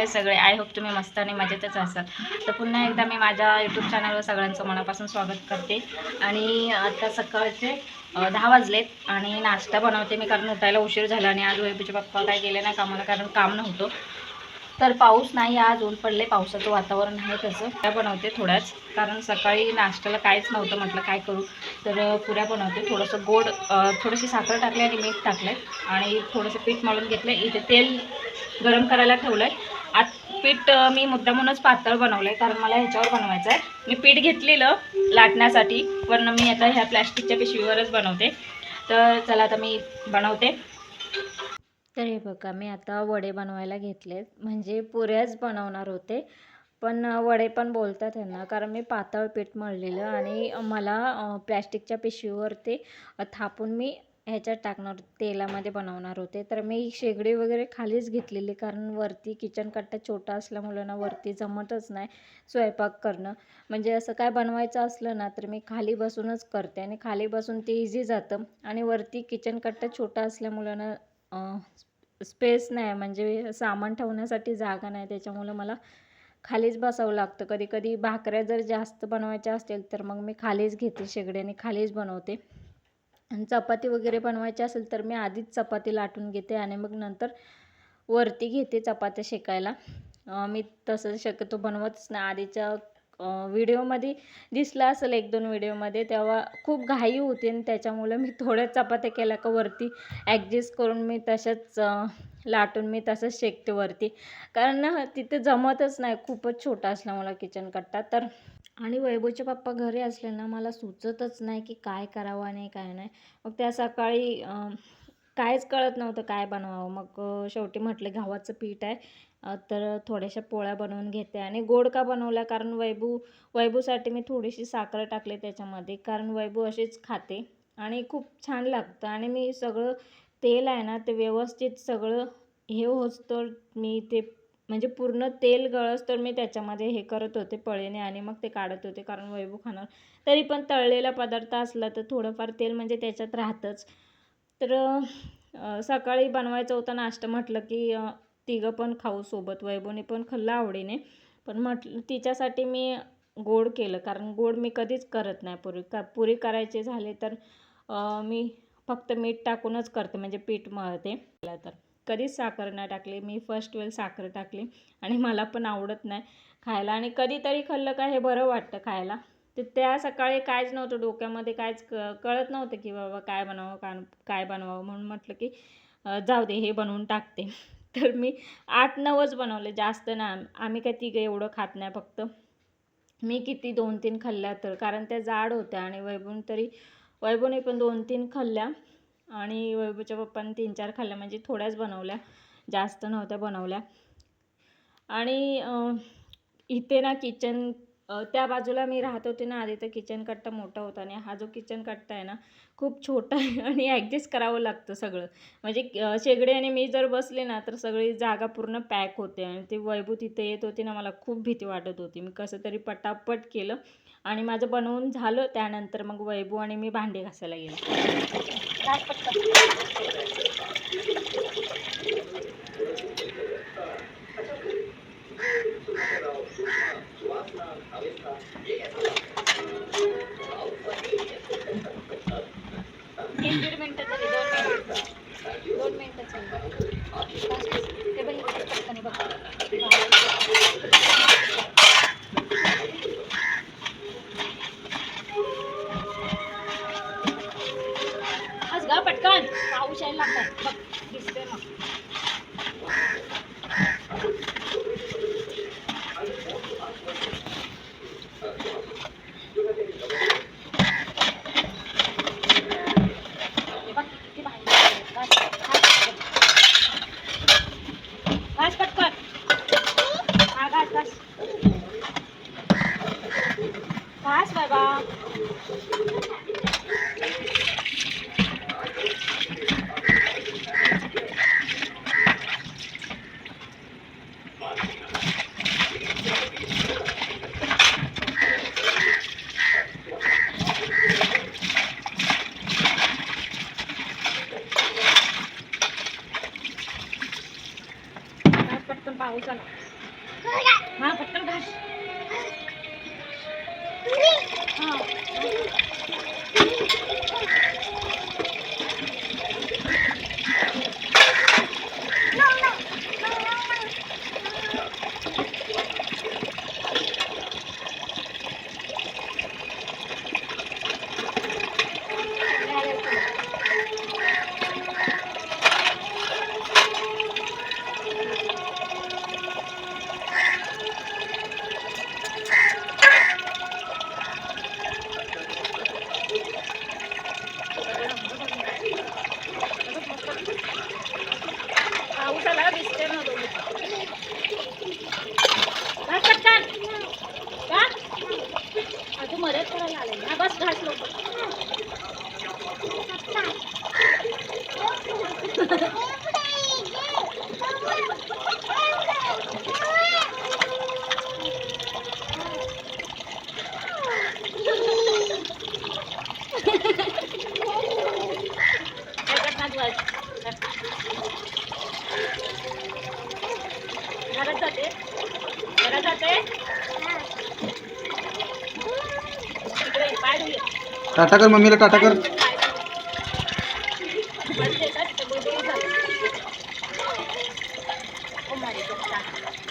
कसे सगळे. I hope तुम्ही मस्त आणि मजेतच असाल. तर पुन्हा एकदा मी माझ्या यूट्यूब चॅनलवर सगळ्यांचं मनापासून स्वागत करते. आणि आता सकाळचे दहा वाजलेत आणि नाश्ता बनवते मी कारण उठायला उशीर झाला आणि आज वैभूचे पप्पा काय गेले नाही कामाला कारण काम नव्हतं. तर पाऊस नाही आज ऊन पडले पावसाचं वातावरण आहे तसं. पुऱ्या बनवते थोड्याच कारण सकाळी नाश्त्याला काहीच नव्हतं म्हटलं काय करू? तर पुऱ्या बनवते. थोडंसं गोड थोडीशी साखर टाकली आणि मीठ टाकलं आणि थोडंसं पीठ मळून घेतलं इथे तेल गरम करायला ठेवलं आहे आत पीठ मी मुद्दामूनच पातळ बनवलं आहे कारण मला ह्याच्यावर बनवायचं आहे मी पीठ घेतलेलं लाटण्यासाठी पण मी आता ह्या प्लॅस्टिकच्या पिशवीवरच बनवते. तर चला आता मी बनवते. तर हे बघा मी आता वडे बनवायला घेतलेत. म्हणजे पुऱ्याच बनवणार होते पण वडे पण बोलतात त्यांना कारण मी पातळ पीठ मळलेलं आणि मला प्लॅस्टिकच्या पिशवीवर ते थापून मी ह्याच्यात टाकणार तेलामध्ये बनवणार होते. तर मी शेगडी वगैरे खालीच घेतलेली कारण वरती किचन कट्टा छोटा असल्यामुळे ना वरती जमतच नाही स्वयंपाक करणं. म्हणजे असं काय बनवायचं असलं ना तर मी खाली बसूनच करते आणि खाली बसून ते इझी जातं. आणि वरती किचन कट्टा छोटा असल्यामुळं ना स्पेस नाही म्हणजे सामान ठेवण्यासाठी जागा नाही. त्याच्यामुळं मला खालीच बसावं लागतं. कधी कधी भाकऱ्या जर जास्त बनवायच्या असतील तर मग मी खालीच घेते शेगडी आणि खालीच बनवते. चपाती वगैरे बनवायची असेल तर मी आधीच चपाती लाटून घेते आणि मग नंतर वरती घेते चपात्या शेकायला. मी तसं शक्यतो बनवतच नाही. आधीच्या व्हिडिओमध्ये दिसलं असेल एक दोन व्हिडिओमध्ये तेव्हा खूप घाई होती आणि त्याच्यामुळं मी थोड्या चपात्या केल्या का वरती ॲडजस्ट करून मी तशाच लाटून मी तसंच शेकते वरती. कारण ना तिथे जमतच नाही. खूपच छोटा असल्यामुळं किचन कट्टा. तर आणि वैभवचे पप्पा घरी असले ना मला सुचतच नाही की काय करावं आणि काय नाही. मग त्या सकाळी कायच काहीच कळत नव्हतं काय बनवावं. मग शेवटी म्हटलं गव्हाचं पीठ आहे तर थोड्याशा पोळ्या बनवून घेते. आणि गोड का बनवल्या कारण वैभू वैभूसाठी मी थोडीशी साखर टाकली त्याच्यामध्ये. कारण वैभू अशीच खाते आणि खूप छान लागतं. आणि मी सगळं तेल आहे ना ते व्यवस्थित सगळं हे होतं मी ते म्हणजे पूर्ण तेल गळस तर मी त्याच्यामध्ये हे करत होते पळीने आणि मग ते काढत होते कारण वैभव खाणार तरी पण तळलेला पदार्थ असला तर थोडंफार तेल म्हणजे त्याच्यात राहतंच. तर सकाळी बनवायचं होतं नाश्ता म्हटलं की तिघं पण खाऊ सोबत वैभवने पण खाल्लं आवडीने. पण म्हटलं तिच्यासाठी मी गोड केलं कारण गोड मी कधीच करत नाही. पुरी का पुरी करायची झाले तर मी फक्त मीठ टाकूनच करते म्हणजे पीठ मळते. तर. कधीच साखर नाही टाकली. मी फर्स्ट वेळ साखर टाकली आणि मला पण आवडत नाही खायला. आणि कधीतरी खाल्लं का हे बरं वाटतं खायला. तर त्या सकाळी कायच नव्हतं डोक्यामध्ये कायच क कळत नव्हतं की बाबा काय बनवावं का काय बनवावं म्हणून म्हटलं की जाऊ दे हे बनवून टाकते. तर मी आठ नऊच बनवले. जास्त ना आम्ही काय तिघं एवढं खात नाही फक्त. मी किती दोन तीन खाल्ल्या तर कारण त्या जाड होत्या आणि वैभून तरी वैभवने पण दोन तीन खाल्ल्या. आणि वैभवच्या पप्पाने तीन चार खाल्ल्या म्हणजे थोड्याच बनवल्या. जास्त नव्हत्या बनवल्या. आणि इथे ना किचन त्या बाजूला मी राहत होते ना आधी तर किचन कट्टा मोठा होता आणि हा जो किचन कट्टा आहे ना खूप छोटा आहे आणि ॲडजस्ट करावं लागतं सगळं. म्हणजे शेगडी आणि मी जर बसले ना तर सगळी जागा पूर्ण पॅक होते आणि ते वैभव तिथे येत होती ना मला खूप भीती वाटत होती. मी कसं तरी पटापट केलं. आणि माझं बनवून झालं. त्यानंतर मग वैभव आणि मी भांडे घासायला गेले. पाऊस यायला लागलाय बघ दिसतोय मग हे बघ किती भांडी आहेत. घास, घास. घास पटकन हा घास घास घास बाबा घास पटकन पाऊस आला हा पटकन घास हा. पाऊस आला दिसते ना दोघी. घास पटकन. का? हा, तू मदत करायला आले ना बस घास लोक घरात जाते. घरात जाते. टाटा कर मम्मीला टाटा कर. Oh